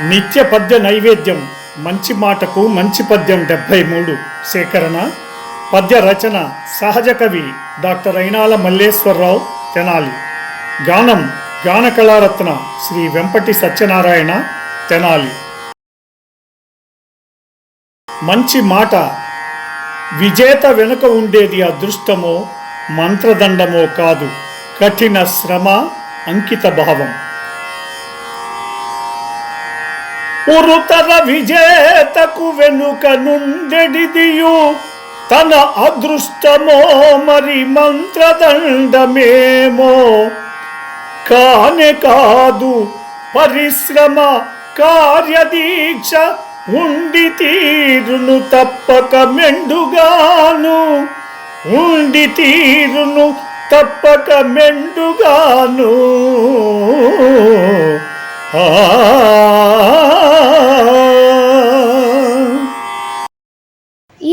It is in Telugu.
నిత్య పద్య నైవేద్యం మంచి మాటకు మంచి పద్యం డెబ్భై మూడు. సేకరణ పద్య రచన సహజ కవి డాక్టర్ అయినాల మల్లేశ్వరరావు తెనాలి. గానం గాన కళారత్న శ్రీ వెంపటి సత్యనారాయణ తెనాలి. మంచి మాట విజేత వెనుక ఉండేది అదృష్టమో మంత్రదండమో కాదు కఠిన శ్రమ అంకిత భావం. ఉరుతర విజేతకు వెనుక నుండెడిదియు. తన అదృష్టమో మరి మంత్రదండమేమో. కానే కాదు పరిశ్రమ కార్యదీక్ష ఉండి తీరును తప్పక మెండుగాను. ఉండి తీరును తప్పక మెండుగాను. ఆ